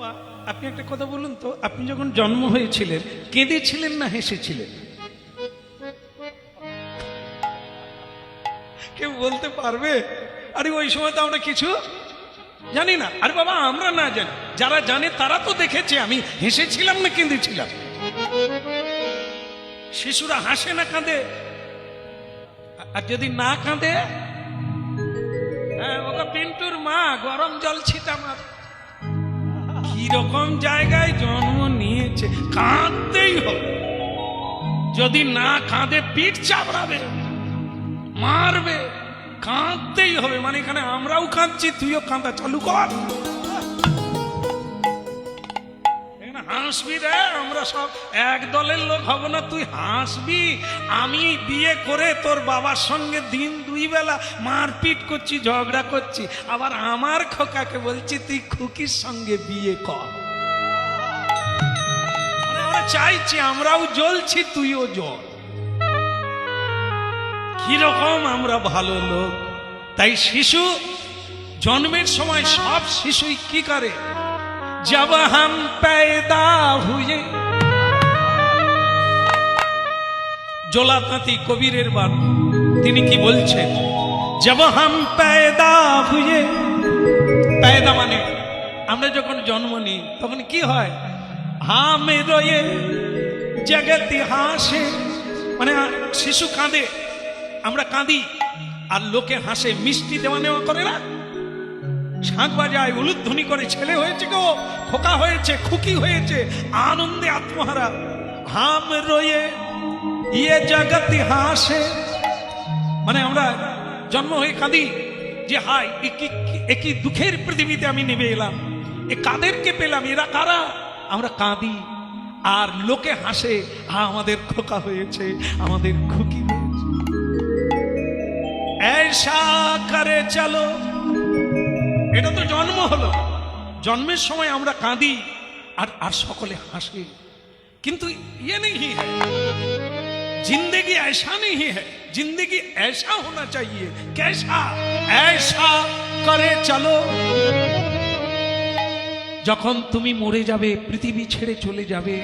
বাবা, আপনি একটা কথা বলুন তো আপনি যখন জন্ম হয়েছিলেন কেঁদেছিলেন না হেসেছিলেন? কেউ বলতে পারবে? আরে ওই সময় তো আমরা কিছু জানি না। আরে বাবা আমরা না জানি। যারা জানে তারা তো দেখেছে আমি হেসেছিলাম না কেঁদেছিলাম। শিশুরা হাসে না কাঁদে। আর যদি না কাঁদে? হ্যাঁ ওকে পিন্টুর মা গরম জল ছিটা মার। কীরকম জায়গায় জন্ম নিয়েছে, কাঁদতেই হবে। যদি না কাঁদে, পিঠ চাপড়াবে, মারবে, কাঁদতেই হবে। মানে এখানে আমরাও কাঁদছি, তুইও কাঁদা, চালু কর। হাসবি রে, আমরা সব এক দলের লোক হব না, তুই হাসবি। আমি বিয়ে করে তোর বাবার সঙ্গে দিন দুই বেলা মারপিট করছি, ঝগড়া করছি। আবার আমার খোকাকে বলছি, তুই খুকির সঙ্গে বিয়ে কর। চাইছি, আমরাও জ্বলছি, তুইও জ্বল। কীরকম আমরা ভালো লোক। তাই শিশু, জন্মের সময় সব শিশুই কি করে? जब हम पैदा हुए জোলাতাঁতি কবিরের বান তিনি কি বলছেন जब हम पैदा हुए पैदा মানে আমরা যখন জন্ম নিই তখন কি হয় হামে রয়ে জগতি হাসে মানে শিশু কাঁদে আমরা কাঁদি আর লোকে হাসে মিষ্টি দেওয়া নেওয়া করে না শাঁখ বাজায়, উলুধ্বনি করে, ছেলে হয়েছে গো, খোকা হয়েছে, খুকি হয়েছে, আনন্দে আত্মহারা। হাম রয়ে ইয়ে জগৎ হাসে। মানে আমরা জন্ম হয়ে কাঁদি, যে হাই এ কি দুঃখের পৃথিবীতে আমি নেমে এলাম। এ কাদেরকে পেলাম, এরা কারা? আমরা কাঁদি, আর লোকে হাসে হা আমাদের খোকা হয়েছে, আমাদের খুকি হয়েছে। ऐसा করে চলো। এটা তো জন্ম হলো জন্মের সময় আমরা কাঁদি আর আর সকলে হাসে কিন্তু ये नहीं है जिंदगी ऐसा नहीं है जिंदगी ऐसा होना चाहिए कैसा ऐसा করে চলো যখন তুমি মরে যাবে পৃথিবী ছেড়ে চলে যাবে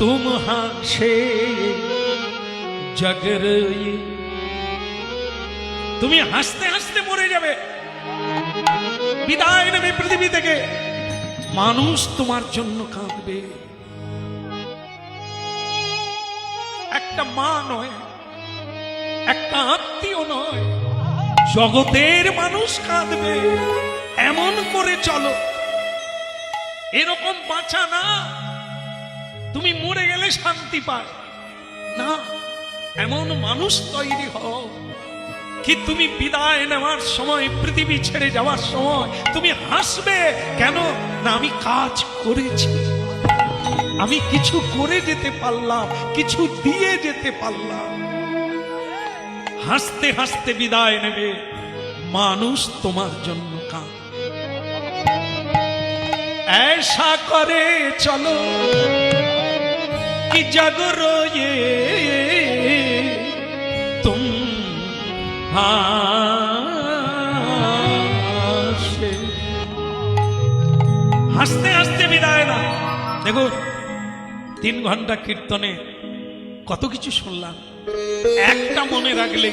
তুম হাসে জগর তুমি হাসতে হাসতে মরে যাবে বিদায় নেবে পৃথিবী থেকে। মানুষ তোমার জন্য কাঁদবে। একটা মা নয়, একটা আত্মীয় নয়, জগতের মানুষ কাঁদবে। এমন করে চলো। এরকম বাঁচা না। তুমি মরে গেলে শান্তি পায়। না, এমন মানুষ তৈরি হও। কি তুমি বিদায় নেওয়ার সময় পৃথিবী ছেড়ে যাওয়ার সময় তুমি হাসবে কেন না আমি কাজ করেছি আমি কিছু করে যেতে পারলাম কিছু দিয়ে যেতে পারলাম হাসতে হাসতে বিদায় নেবে মানুষ তোমার জন্য কাঁদ ऐसा করে চলো কি জাগরো ये तुम হাসে। হাসতে হাসতে বিদায় না। দেখো তিন ঘণ্টা কীর্তনে কত কিছু শুনলাম। একটা মনে রাখলে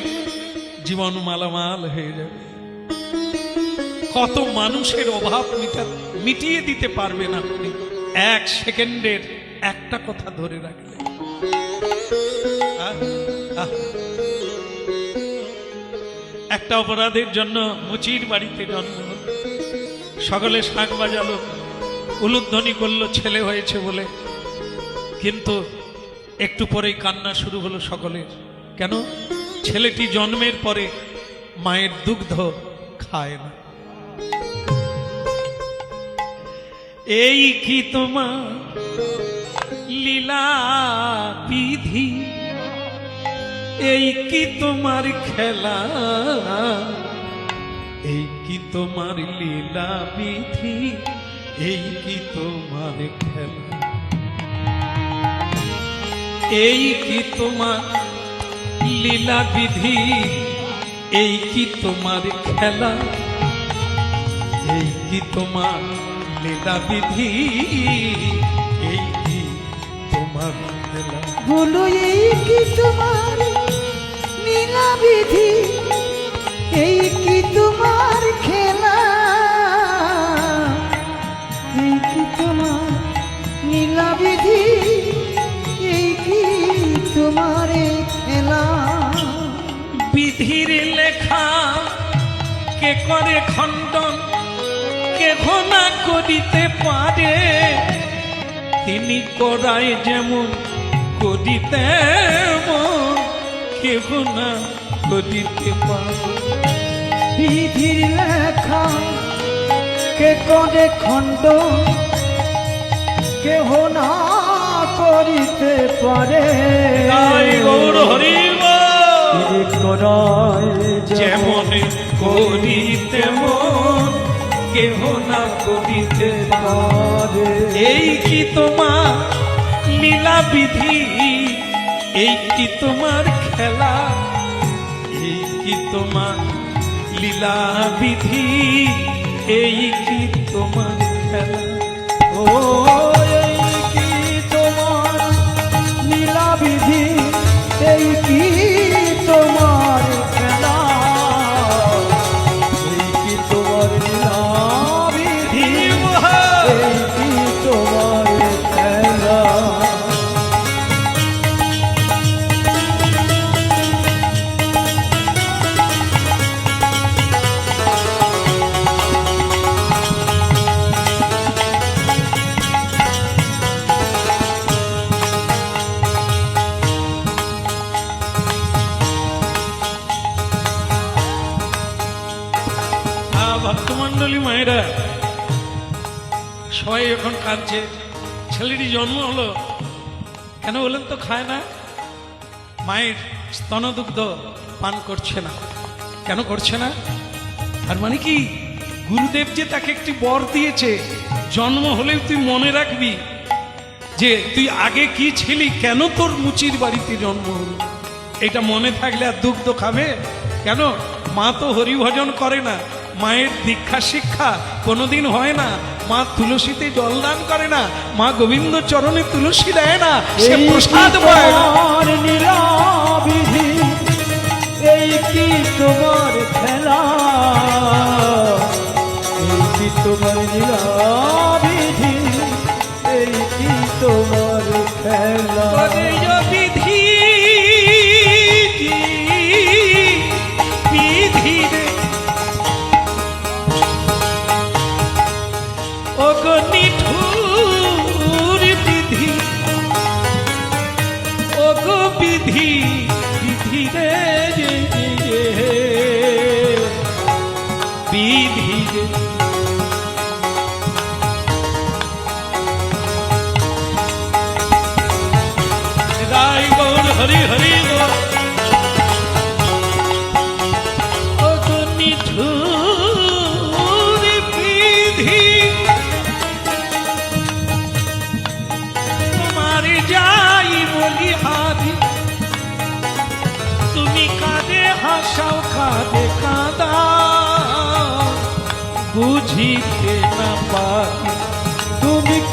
জীবন মালামাল হয়ে যাবে। কত মানুষের অভাব মিটা মিটিয়ে দিতে পারবেন আপনি। এক সেকেন্ডের একটা কথা ধরে রাখলে। আহ, আহ। একটা অপরাধের জন্য মুচির বাড়িতে জন্ম। সকলে শাঁখ বাজালো, উলুধ্বনি করল, ছেলে হয়েছে বলে। কিন্তু একটু পরেই কান্না শুরু হলো সকলের। কেন? ছেলেটি জন্মের পরে মায়ের দুগ্ধ খায় না। এই কি তোমার লীলা বিধি? এই কি তোমার খেলা? এই কি তোমার লীলা বিধি এই কি তোমার খেলা? এই কি তোমার লীলা বিধি এই কি তোমার খেলা? এই কি তোমার লীলা বিধি এই কি তোমার খেলা? বলো, এই কি তোমার বিধি, এই কি তোমার খেলা? এই কি তোমার নীলা বিধি, এই কি তোমার খেলা? বিধির লেখা কে করে খণ্ডন কে ঘনা করিতে পারে? তিনি করায় যেমন করিতে কেহ না করিতে পারে। বিধির লেখা কে করে খণ্ড? কেহ না করিতে পারে। গৌর করায় যেমন করিতে মন কেহ না করিতে পারে। এই কি তোমার লীলা বিধি এই কি তোমার খেলা? এই কি তোমার লীলা বিধি? এই কি তোমার খেলা? ও ভক্তমণ্ডলী মায়েরা, সবাই এখন কাঁদছে ছেলেটি জন্ম হলো। কেন বলেন তো খায় না? মায়ের স্তনদুগ্ধ পান করছে না। কেন করছে না? আর মানে কি? গুরুদেব যে তাকে একটি বর দিয়েছে, জন্ম হলেও তুই মনে রাখবি যে তুই আগে কি ছিলি, কেন তোর মুচির বাড়িতে জন্ম হলো? এটা মনে থাকলে আর দুগ্ধ খাবে? কেন? মা তো হরিভজন করে না। মায়ের দীক্ষা শিক্ষা কোনোদিন হয় না। মা তুলসীতে জল দান করে না মা গোবিন্দ চরণে তুলসী দেয় না। সে প্রসাদ পায়। না এই কি তোমার খেলা? এই কি তোমার নীলা বিধি এই কি তোমার খেলা?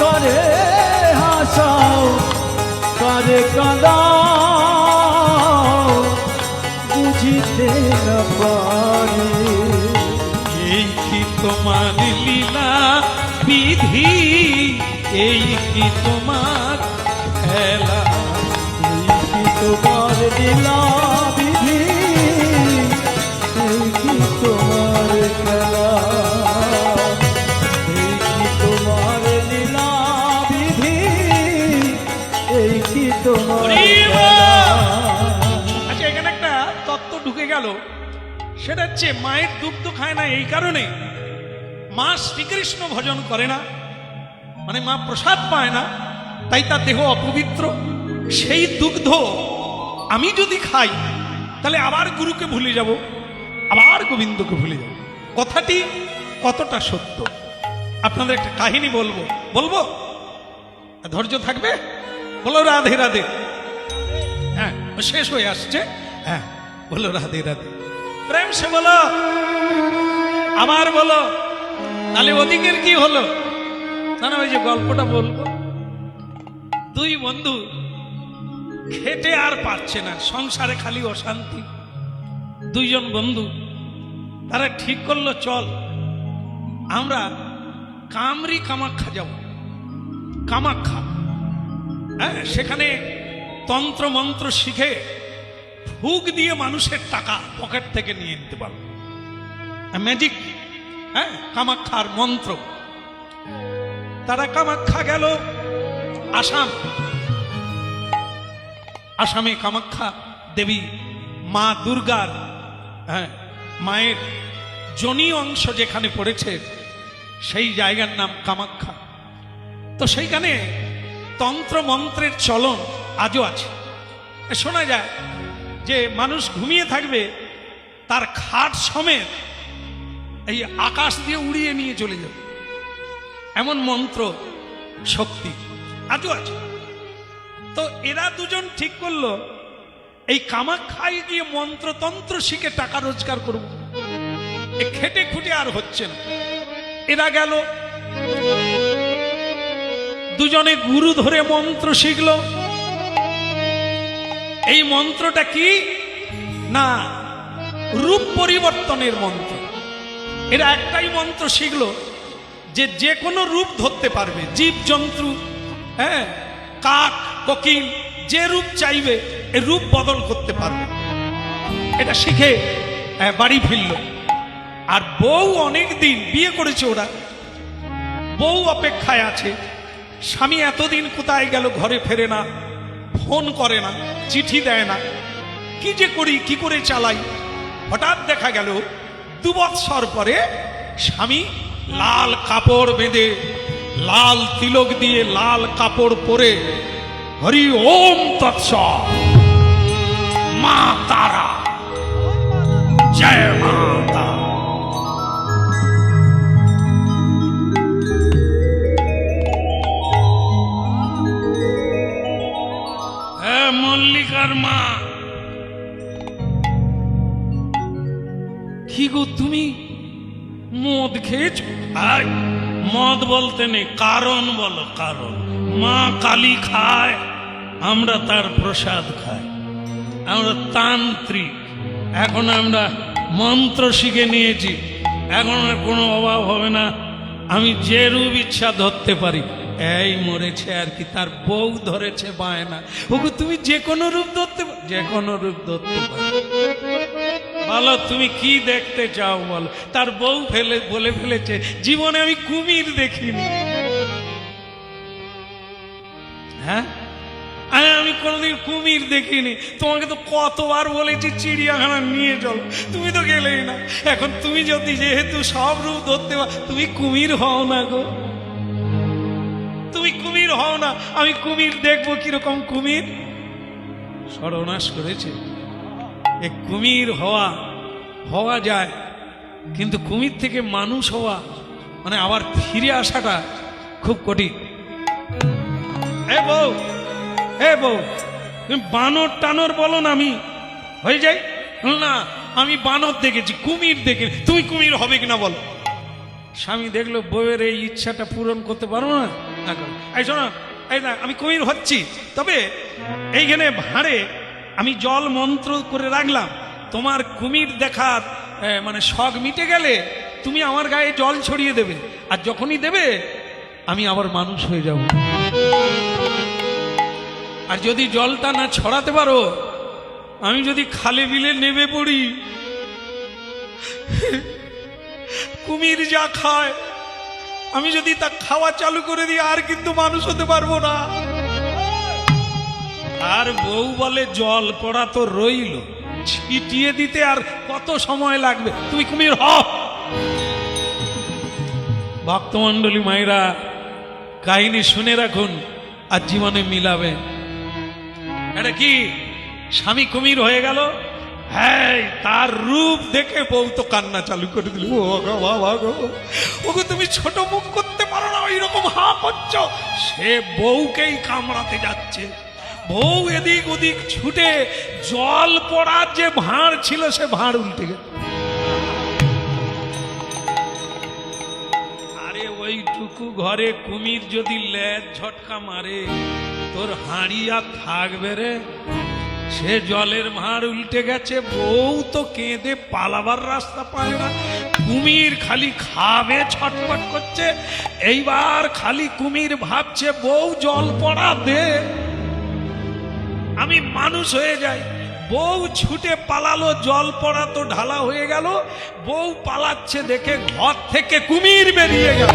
করে হাসাও করে কাঁদাও বুঝিতে না পারি। এই কি তোমার লীলা বিধি এই কি তোমার খেলা। এই কি তোমার লীলা সেটা হচ্ছে মায়ের দুগ্ধ খায় না এই কারণে। মা শ্রীকৃষ্ণ ভজন করে না মানে মা প্রসাদ পায় না, তাই তার দেহ অপবিত্র। সেই দুগ্ধ আমি যদি খাই, তাহলে আবার গুরুকে ভুলে যাব, আবার গোবিন্দকে ভুলে যাব। কথাটি কতটা সত্য? আপনাদের একটা কাহিনী বলব। বলব? ধৈর্য থাকবে? বলো রাধে রাধে। হ্যাঁ শেষ হয়ে আসছে। হ্যাঁ বলো রাধে রাধে। প্রেম সে বলো আবার বলো, তাহলে ওদিকের কি হলো? না না, ওই যে গল্পটা বলব। দুই বন্ধু খেটে আর পারছে না, সংসারে খালি অশান্তি। দুইজন বন্ধু, তারা ঠিক করল, চল, আমরা কামরি কামাখ্যা যাব। কামাখ্যা হ্যাঁ সেখানে তন্ত্র মন্ত্র শিখে ফুক দিয়ে মানুষের টাকা পকেট থেকে নিয়ে নিতে পারব ম্যাজিক হ্যাঁ কামাক্ষার মন্ত্র। তারা কামাখ্যা গেল আসাম। আসামে কামাখ্যা দেবী মা দুর্গার হ্যাঁ মায়ের জনি অংশ যেখানে পড়েছে সেই জায়গার নাম কামাখ্যা তো সেইখানে তন্ত্র মন্ত্রের চলন আজও আছে। শোনা যায় যে মানুষ ঘুমিয়ে থাকবে, তার খাট সমেত এই আকাশ দিয়ে উড়িয়ে নিয়ে চলে যাবে। এমন মন্ত্র, শক্তি, আজও আছে। তো এরা দুজন ঠিক করল, এই কামাখ্যায় গিয়ে মন্ত্রতন্ত্র শিখে টাকা রোজগার করব। এ খেটে খুটে আর হচ্ছে না। এরা গেল। দুজনে গুরু ধরে মন্ত্র শিখলো। এই মন্ত্রটা কি? না রূপ পরিবর্তনের মন্ত্র। এরা একটাই মন্ত্র শিখল যে যে কোনো রূপ ধরতে পারবে জীব জন্তু হ্যাঁ কাক কোকিল যে রূপ চাইবে এ রূপ বদল করতে পারবে। এটা শিখে আহ, বাড়ি ফিরল। আর বউ অনেক দিন বিয়ে করেছে ওরা। বউ অপেক্ষায় আছে স্বামী এতদিন কোথায় গেল ঘরে ফেরে না। ফোন করে না, চিঠি দেয় না। কি যে করি, কি করে চালাই? হঠাৎ দেখা গেল, দু বৎসর পরে স্বামী লাল কাপড় বেঁধে, লাল তিলক দিয়ে লাল কাপড় পরে হরি ওম তৎস মা তারা। জয় মাতা মল্লিকার মা। কি গো তুমি? মদ খেয়েছ? আয়, মদ বলতে নেই, কারণ বলো কারণ। মা কালী খায়, আমরা তার প্রসাদ খাই। আমরা তান্ত্রিক। এখন আমরা মন্ত্র শিখে নিয়েছি। এখন আর কোনো অভাব হবে না। আমি যে রূপ ইচ্ছা ধরতে পারি। এই মরেছে আর কি, তার বউ ধরেছে বায়না। ওগো, তুমি যে কোনো রূপ ধরতে যে কোনো রূপ ধরতে বলো, তুমি কি দেখতে চাও বলো? তার বউ ফেলে, বলে ফেলেছে, জীবনে আমি কুমির দেখিনি। হ্যাঁ? আমি কোনোদিন কুমির দেখিনি। তোমাকে তো কতবার বলেছি, চিড়িয়াখানা নিয়ে চলো। তুমি তো গেলেই না। এখন তুমি যদি যেহেতু সব রূপ ধরতে তুমি কুমির হও না গো। হও না, আমি কুমির দেখব কীরকম কুমির। সর্বনাশ করেছে। এ কুমির হওয়া হওয়া যায়, কিন্তু কুমির থেকে মানুষ হওয়া মানে আবার ফিরে আসাটা খুব কঠিন। এ বউ এ বউ, তুমি বানর টানর বলো না আমি। হয়ে যাই না, আমি বানর দেখেছি, কুমির দেখে তুমি কুমির হবে কিনা বলো। স্বামী দেখল বউয়ের এই ইচ্ছাটা পূরণ করতে পারব না। এই শোনো, এই না, আমি কুমির হচ্ছি। তবে এইখানে ভাঁড়ে আমি জল মন্ত্র করে রাখলাম। তোমার কুমির দেখার মানে শখ মিটে গেলে তুমি আমার গায়ে জল ছড়িয়ে দেবে। আর যখনই দেবে, আমি আবার মানুষ হয়ে যাব। আর যদি জলটা না ছড়াতে পারো, আমি যদি খালে বিলে নেমে পড়ি। কুমির যা খায়, আমি যদি তা খাওয়া চালু করে দিই, আর কিন্তু মানুষ হতে পারব না। আর বউ বলে, জল পড়া তো রইল, ছিটিয়ে দিতে আর কত সময় লাগবে? তুমি কুমির হ ভক্তমণ্ডলী মায়েরা, কাহিনী শুনে রাখুন, আর জীবনে মিলাবে এটা কি, স্বামী কুমির হয়ে গেল? হ্যাঁ তার রূপ দেখে বউ তো কান্না চালু করে দিল। ও গো, বাবা গো। ওগো, তুমি ছোট মুখ করতে পারো না ওই রকম হা করছ। সে বউকেই কামড়াতে যাচ্ছে। বউ এদিক ওদিক ছুটে, জল পড়ার যে ভাঁড় ছিল, সে ভাঁড় উল্টে গেল। আরে, ওইটুক ঘরে কুমির যদি লেজ ঝটকা মারে, তোর হাঁড়ি আর থাকবে রে। সে জলের মার উল্টে গেছে, বউ তো কেঁদে পালাবার রাস্তা পায় না। কুমির খালি খাবে ছটপট করছে। এইবার খালি কুমির ভাবছে, বউ জল পড়া দে। আমি মানুষ হয়ে যাই। বউ ছুটে পালালো, জল পড়া তো ঢালা হয়ে গেল। বউ পালাচ্ছে দেখে ঘর থেকে কুমির বেরিয়ে গেল।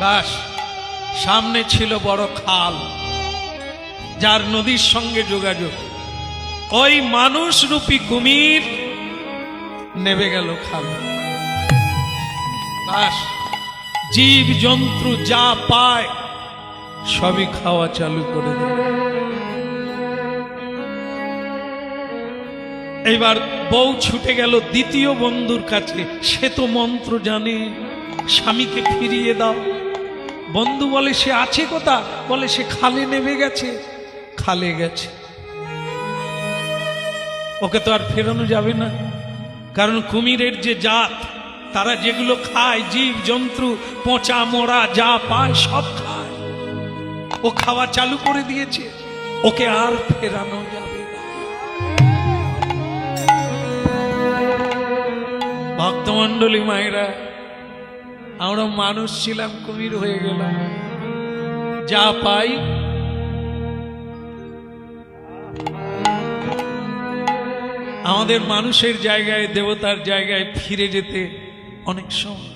বাস সামনে ছিল বড় খাল, যার নদীর সঙ্গে যোগাযোগ। ওই মানুষ রূপী কুমির নেবে গেল খাল। জীব জন্তু যা পায়, সবই খাওয়া চালু করে দিল এইবার বউ ছুটে গেল দ্বিতীয় বন্ধুর কাছে। সে তো মন্ত্র জানে, স্বামীকে ফিরিয়ে দাও। বন্ধু বলে সে আছে কোথা? বলে সে খালে নেমে গেছে, খালে গেছে। ওকে তো আর ফেরানো যাবে না। কারণ কুমিরের যে জাত, তারা যেগুলো খায়, জীব, জন্তু, পচা মোড়া যা পায়, সব খায়। ও খাওয়া চালু করে দিয়েছে, ওকে আর ফেরানো যাবে না। ভক্তমণ্ডলী মায়েরা আমরা মানুষ ছিলাম, কুমির হয়ে গেলাম। যা পাই। আমাদের মানুষের জায়গায়, দেবতার জায়গায় ফিরে যেতে অনেক সময়।